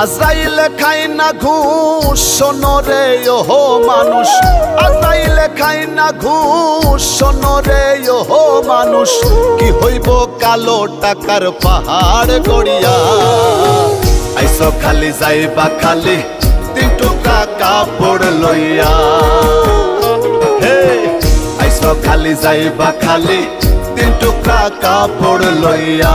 আজরাইলে খাই না ঘুষ, শোনো রে ওহো মানুষ। আজরাইলে খাই না ঘুষ, শোনো রে ওহো মানুষ। কি হইব কালো টাকার পাহাড় গড়িয়া? আইসো খালি যাইবা খালি তিন টুকা কাপড় লইয়া। আইসো খালি যাইবা খালি তিন টুকা কাপড় লইয়া।